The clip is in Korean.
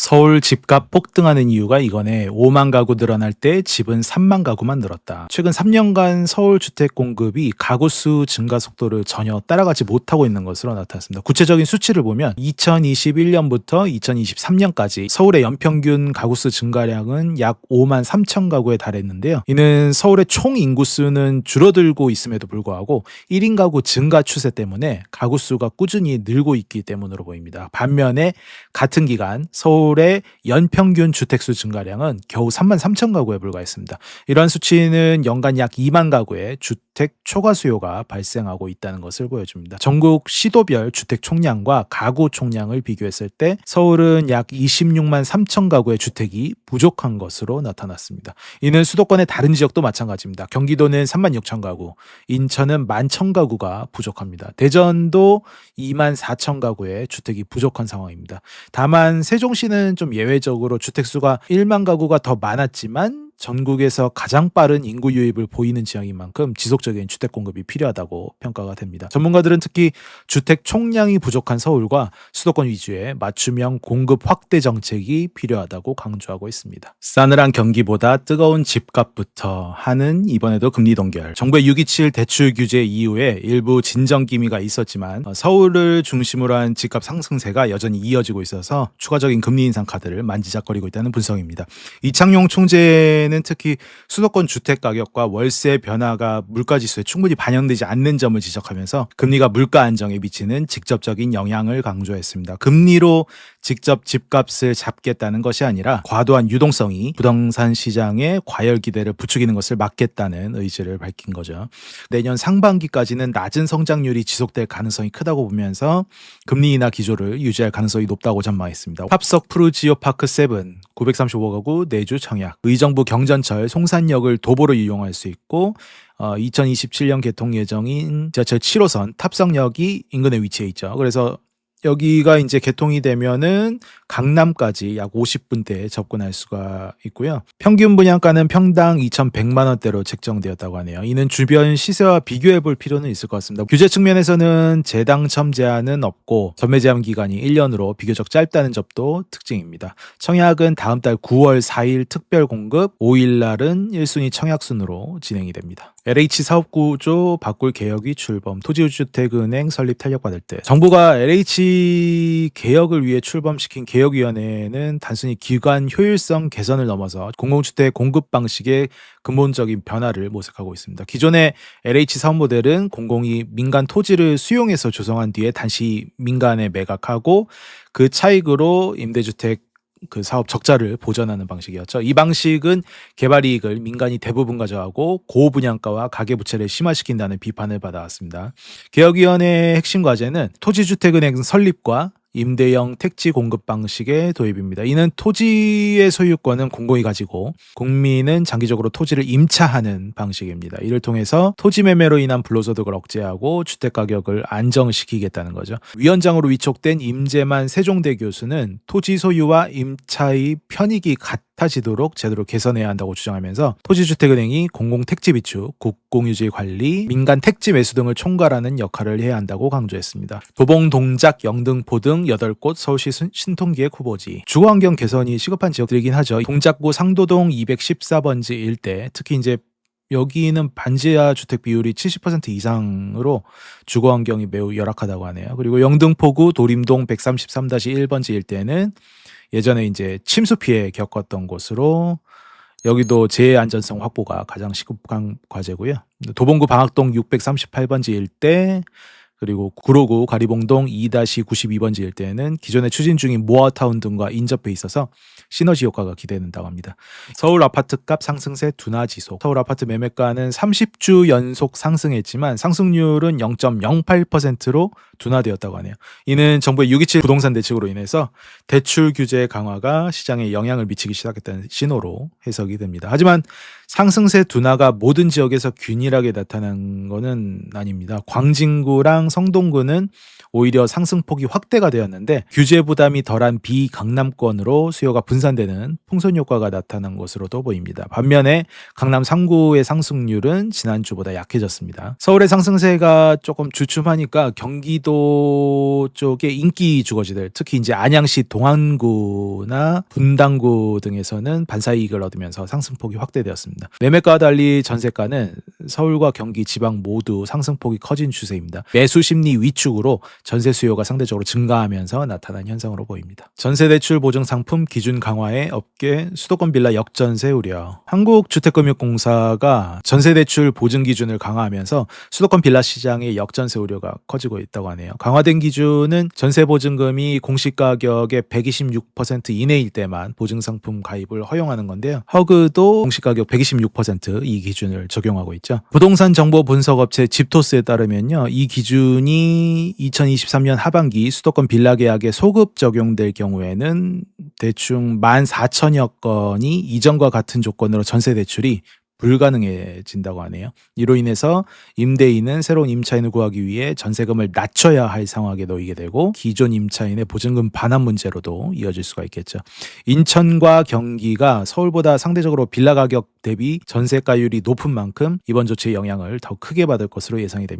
서울 집값 폭등하는 이유가 이거네. 5만 가구 늘어날 때 집은 3만 가구만 늘었다. 최근 3년간 서울 주택 공급이 가구 수 증가 속도를 전혀 따라가지 못하고 있는 것으로 나타났습니다. 구체적인 수치를 보면 2021년부터 2023년까지 서울의 연평균 가구 수 증가량은 약 5만 3천 가구에 달했는데요. 이는 서울의 총 인구 수는 줄어들고 있음에도 불구하고 1인 가구 증가 추세 때문에 가구 수가 꾸준히 늘고 있기 때문으로 보입니다. 반면에 같은 기간 서울 의 연평균 주택수 증가량은 겨우 3만 3천 가구에 불과했습니다. 이러한 수치는 연간 약 2만 가구의 주택 초과 수요가 발생하고 있다는 것을 보여줍니다. 전국 시도별 주택 총량과 가구 총량을 비교했을 때 서울은 약 26만 3천 가구의 주택이 부족한 것으로 나타났습니다. 이는 수도권의 다른 지역도 마찬가지입니다. 경기도는 3만 6천 가구, 인천은 1만 천 가구가 부족합니다. 대전도 2만 4천 가구의 주택이 부족한 상황입니다. 다만 세종시는 좀 예외적으로 주택수가 1만 가구가 더 많았지만 전국에서 가장 빠른 인구 유입을 보이는 지역인 만큼 지속적인 주택 공급이 필요하다고 평가가 됩니다. 전문가들은 특히 주택 총량이 부족한 서울과 수도권 위주의 맞춤형 공급 확대 정책이 필요하다고 강조하고 있습니다. 싸늘한 경기보다 뜨거운 집값부터 하는 이번에도 금리 동결. 정부의 627 대출 규제 이후에 일부 진정 기미가 있었지만 어, 서울을 중심으로 한 집값 상승세가 여전히 이어지고 있어서 추가적인 금리 인상 카드를 만지작거리고 있다는 분석입니다. 이창용 총재 는 특히 수도권 주택 가격과 월세 변화가 물가 지수에 충분히 반영되지 않는 점을 지적하면서 금리가 물가 안정에 미치는 직접적인 영향을 강조했습니다. 금리로 직접 집값을 잡겠다는 것이 아니라 과도한 유동성이 부동산 시장에 과열 기대를 부추기는 것을 막겠다는 의지를 밝힌 거죠. 내년 상반기까지는 낮은 성장률이 지속될 가능성이 크다고 보면서 금리 인하 기조를 유지할 가능성이 높다고 전망했습니다. 합석 푸르지오 파크 7 935 가구 내주 청약 의정부 경전철 송산역을 도보로 이용할 수 있고 어, 2027년 개통 예정인 지하철 7호선 탑성역이 인근에 위치해 있죠. 그래서 여기가 이제 개통이 되면은 강남까지 약 50분대에 접근할 수가 있고요. 평균 분양가는 평당 2,100만 원대로 책정되었다고 하네요. 이는 주변 시세와 비교해 볼 필요는 있을 것 같습니다. 규제 측면에서는 재당첨 제한은 없고 전매 제한 기간이 1년으로 비교적 짧다는 점도 특징입니다. 청약은 다음 달 9월 4일 특별 공급, 5일 날은 1순위 청약 순으로 진행이 됩니다. LH 사업 구조 바꿀 개혁이 출범, 토지주택은행 설립 탄력받을 때 정부가 LH 개혁을 위해 출범시킨 개혁위원회는 단순히 기관 효율성 개선을 넘어서 공공주택 공급 방식의 근본적인 변화를 모색하고 있습니다. 기존의 LH 사업 모델은 공공이 민간 토지를 수용해서 조성한 뒤에 다시 민간에 매각하고 그 차익으로 임대주택 그 사업 적자를 보전하는 방식이었죠. 이 방식은 개발 이익을 민간이 대부분 가져가고 고분양가와 가계부채를 심화시킨다는 비판을 받아왔습니다. 개혁위원회의 핵심 과제는 토지주택은행 설립과 임대형 택지 공급 방식의 도입입니다. 이는 토지의 소유권은 공공이 가지고 국민은 장기적으로 토지를 임차하는 방식입니다. 이를 통해서 토지 매매로 인한 불로소득을 억제하고 주택 가격을 안정시키겠다는 거죠. 위원장으로 위촉된 임재만 세종대 교수는 토지 소유와 임차의 편익이 같 아지도록 제도를 개선해야 한다고 주장하면서 토지주택은행이 공공택지 비축, 국공유지 관리, 민간 택지 매수 등을 총괄하는 역할을 해야 한다고 강조했습니다. 도봉, 동작, 영등포 등 8곳 서울시 신- 신통기획 후보지. 주거환경 개선이 시급한 지역들이긴 하죠. 동작구 상도동 214번지 일대 특히 이제 여기는 반지하 주택 비율이 70% 이상으로 주거 환경이 매우 열악하다고 하네요. 그리고 영등포구 도림동 133-1번지 일대는 예전에 이제 침수 피해 겪었던 곳으로 여기도 재해 안전성 확보가 가장 시급한 과제고요. 도봉구 방학동 638번지 일대 그리고 구로구 가리봉동 2-92번지 일대는 기존에 추진 중인 모아타운 등과 인접해 있어서 시너지 효과가 기대된다고 합니다. 서울 아파트값 상승세 둔화 지속. 서울 아파트 매매가는 30주 연속 상승했지만 상승률은 0.08%로 둔화되었다고 하네요. 이는 정부의 627 부동산 대책으로 인해서 대출 규제 강화가 시장에 영향을 미치기 시작했다는 신호로 해석이 됩니다. 하지만 상승세 둔화가 모든 지역에서 균일하게 나타난 것은 아닙니다. 광진구랑 성동구는 오히려 상승폭이 확대가 되었는데 규제 부담이 덜한 비강남권으로 수요가 분산되는 풍선 효과가 나타난 것으로도 보입니다. 반면에 강남 3구의 상승률은 지난주보다 약해졌습니다. 서울의 상승세가 조금 주춤하니까 경기도 쪽의 인기 주거지들 특히 이제 안양시 동안구나 분당구 등에서는 반사 이익을 얻으면서 상승폭이 확대되었습니다. 매매가와 달리 전세가는 서울과 경기 지방 모두 상승폭이 커진 추세입니다. 매수 심리 위축으로 전세 수요가 상대적으로 증가하면서 나타난 현상으로 보입니다. 전세 대출 보증 상품 기준 강화에 업계 수도권 빌라 역전세 우려. 한국주택금융공사가 전세 대출 보증 기준을 강화하면서 수도권 빌라 시장의 역전세 우려가 커지고 있다고 하네요. 강화된 기준은 전세 보증금이 공시 가격의 126% 이내일 때만 보증 상품 가입을 허용하는 건데요. 허그도 공시 가격 126%이 기준을 적용하고 있죠. 부동산 정보 분석 업체 집토스에 따르면요. 이 기준이 2023년 하반기 수도권 빌라 계약에 소급 적용될 경우에는 대충 14,000여 건이 이전과 같은 조건으로 전세 대출이 불가능해진다고 하네요. 이로 인해서 임대인은 새로운 임차인을 구하기 위해 전세금을 낮춰야 할 상황에 놓이게 되고 기존 임차인의 보증금 반환 문제로도 이어질 수가 있겠죠. 인천과 경기가 서울보다 상대적으로 빌라 가격 대비 전세가율이 높은 만큼 이번 조치의 영향을 더 크게 받을 것으로 예상이 됩니다.